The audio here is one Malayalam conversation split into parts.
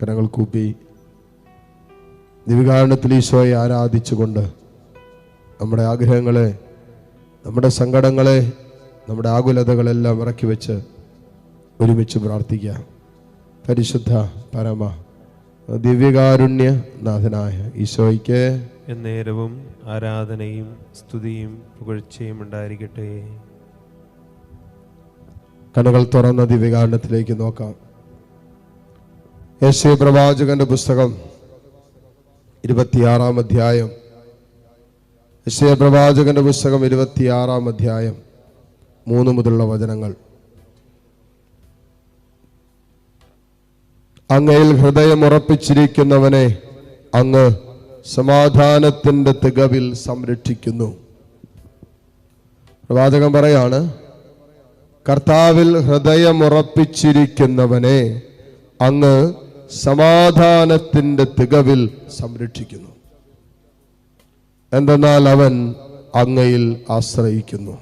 കരങ്ങൾ കൂപ്പി ദിവികാരണത്തിൽ ഈശോയെ ആരാധിച്ചുകൊണ്ട് നമ്മുടെ ആഗ്രഹങ്ങളെ നമ്മുടെ സങ്കടങ്ങളെ നമ്മുടെ ആകുലതകളെല്ലാം ഇറക്കി വെച്ച് ഒരുമിച്ച് പ്രാർത്ഥിക്കാം പരിശുദ്ധ പരമ ദിവ്യകാരുണ്യ നാഥനായ ഈശോയ്ക്ക് എന്നേരവും ആരാധനയും സ്തുതിയും പുകഴ്ചയും ഉണ്ടായിരിക്കട്ടെ. കണ്ണുകൾ തുറന്ന ദിവ്യകാരണത്തിലേക്ക് നോക്കാം. യേശു പ്രവാചകന്റെ പുസ്തകം ഇരുപത്തിയാറാം അധ്യായം. യേശയ പ്രവാചകന്റെ പുസ്തകം ഇരുപത്തിയാറാം അധ്യായം. മൂന്ന് മുതലുള്ള വചനങ്ങൾ. അങ്ങയിൽ ഹൃദയം ഉറപ്പിച്ചിരിക്കുന്നവനെ അങ്ങ് സമാധാനത്തിന്റെ തികവിൽ സംരക്ഷിക്കുന്നു. പ്രവാചകൻ പറയാണ് കർത്താവിൽ ഹൃദയമുറപ്പിച്ചിരിക്കുന്നവനെ അങ്ങ് സമാധാനത്തിന്റെ തികവിൽ സംരക്ഷിക്കുന്നു. എന്തെന്നാൽ അവൻ അങ്ങയിൽ ആശ്രയിക്കുന്നു.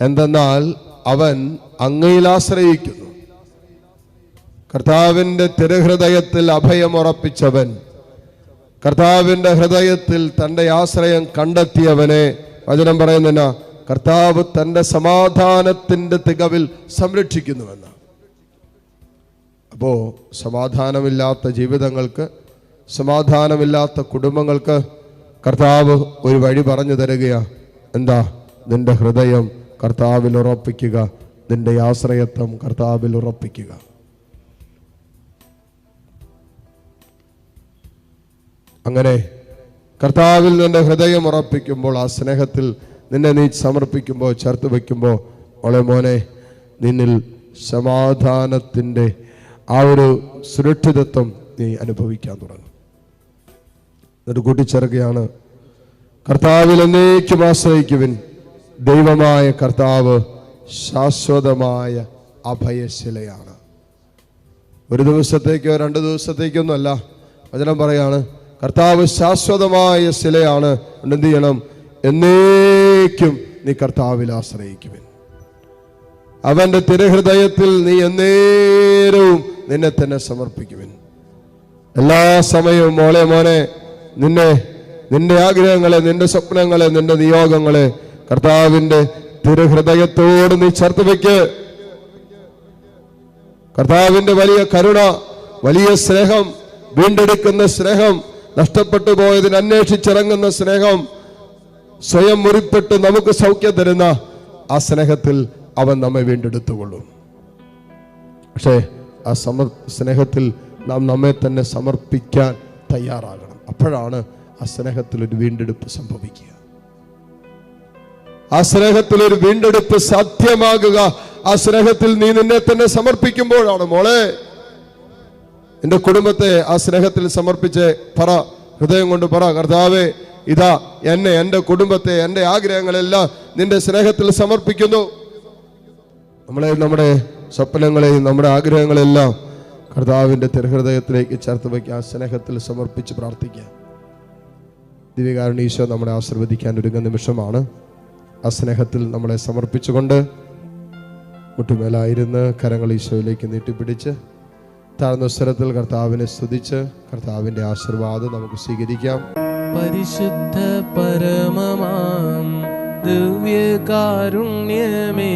എന്തെന്നാൽ അവൻ അങ്ങയിൽ ആശ്രയിക്കുന്നു. കർത്താവിന്റെ തിരഹൃദയത്തിൽ അഭയമുറപ്പിച്ചവൻ കർത്താവിന്റെ ഹൃദയത്തിൽ തന്റെ ആശ്രയം കണ്ടെത്തിയവനെ വചനം പറയുന്നതിനാ കർത്താവ് തന്റെ സമാധാനത്തിന്റെ തികവിൽ സംരക്ഷിക്കുന്നുവെന്ന് അപ്പോ സമാധാനമില്ലാത്ത ജീവിതങ്ങൾക്ക് സമാധാനമില്ലാത്ത കുടുംബങ്ങൾക്ക് കർത്താവ് ഒരു വഴി പറഞ്ഞു തരികയാണ് എന്താ? നിന്റെ ഹൃദയം കർത്താവിൽ ഉറപ്പിക്കുക. നിന്റെ ആശ്രയത്വം കർത്താവിൽ ഉറപ്പിക്കുക. അങ്ങനെ കർത്താവിൽ നിന്റെ ഹൃദയം ഉറപ്പിക്കുമ്പോൾ ആ സ്നേഹത്തിൽ നിന്നെ നീ സമർപ്പിക്കുമ്പോൾ ചേർത്ത് വയ്ക്കുമ്പോൾ മോളെ മോനെ നിന്നിൽ സമാധാനത്തിന്റെ ആ ഒരു സുരക്ഷിതത്വം നീ അനുഭവിക്കാൻ തുടങ്ങും. എന്നിട്ട് കൂട്ടിച്ചേർക്കുകയാണ്. കർത്താവിൽ എന്നേക്കും ആശ്രയിക്കുവിൻ. ദൈവമായ കർത്താവ് ശാശ്വതമായ അഭയശിലയാണ്. ഒരു ദിവസത്തേക്കോ രണ്ട് ദിവസത്തേക്കൊന്നും അല്ല. വചനം പറയാണ് കർത്താവ് ശാശ്വതമായ ശിലയാണ്. എന്ത് ചെയ്യണം? എന്നേക്കും നീ കർത്താവിൽ ആശ്രയിക്കുവിൻ. അവന്റെ തിരഹൃദയത്തിൽ നീ എന്നേരവും നിന്നെ തന്നെ സമർപ്പിക്കുവിൻ. എല്ലാ സമയവും മോളെ മോനെ നിന്നെ നിന്റെ ആഗ്രഹങ്ങളെ നിന്റെ സ്വപ്നങ്ങളെ നിന്റെ നിയോഗങ്ങളെ കർത്താവിന്റെ തിരുഹൃദയത്തോട് നീ ചേർത്ത് വയ്ക്ക് കർത്താവിന്റെ വലിയ കരുണ വലിയ സ്നേഹം വീണ്ടെടുക്കുന്ന സ്നേഹം നഷ്ടപ്പെട്ടു പോയതിന് അന്വേഷിച്ചിറങ്ങുന്ന സ്നേഹം സ്വയം മുറിപ്പെട്ട് നമുക്ക് സൗഖ്യം തരുന്ന ആ സ്നേഹത്തിൽ അവൻ നമ്മെ വീണ്ടെടുത്തുകൊള്ളും. പക്ഷേ ആ സമർ സ്നേഹത്തിൽ നാം നമ്മെ തന്നെ സമർപ്പിക്കാൻ തയ്യാറാകണം. അപ്പോഴാണ് ആ സ്നേഹത്തിൽ ഒരു വീണ്ടെടുപ്പ് സംഭവിക്കുക. ആ സ്നേഹത്തിൽ ഒരു വീണ്ടെടുപ്പ് സാധ്യമാകുക. ആ സ്നേഹത്തിൽ നീ നിന്നെ തന്നെ സമർപ്പിക്കുമ്പോഴാണ് മോളെ. എന്റെ കുടുംബത്തെ ആ സ്നേഹത്തിൽ സമർപ്പിച്ച് പറ. ഹൃദയം കൊണ്ട് പറ കർത്താവേ ഇതാ എന്നെ എന്റെ കുടുംബത്തെ എന്റെ ആഗ്രഹങ്ങളെല്ലാം നിന്റെ സ്നേഹത്തിൽ സമർപ്പിക്കുന്നു. നമ്മളെ നമ്മുടെ സ്വപ്നങ്ങളെയും നമ്മുടെ ആഗ്രഹങ്ങളെല്ലാം കർത്താവിന്റെ തിരഹൃദയത്തിലേക്ക് ചേർത്ത് വയ്ക്കുക ആ സ്നേഹത്തിൽ സമർപ്പിച്ച് പ്രാർത്ഥിക്കുക. ദിവ്യകാരുണ്യ ഈശോ നമ്മളെ ആശീർവദിക്കാൻ ഒരുങ്ങുന്ന നിമിഷമാണ്. ആ സ്നേഹത്തിൽ നമ്മളെ സമർപ്പിച്ചുകൊണ്ട് മുട്ടുമേലായിരുന്ന് കരങ്ങൾ ഈശോയിലേക്ക് നീട്ടിപ്പിടിച്ച് താഴ്ന്ന സ്വരത്തിൽ കർത്താവിനെ സ്തുതിച്ച് കർത്താവിന്റെ ആശീർവാദം നമുക്ക് സ്വീകരിക്കാം. പരിശുദ്ധ പരമമാം ദിവ്യകാരുണ്യമേ.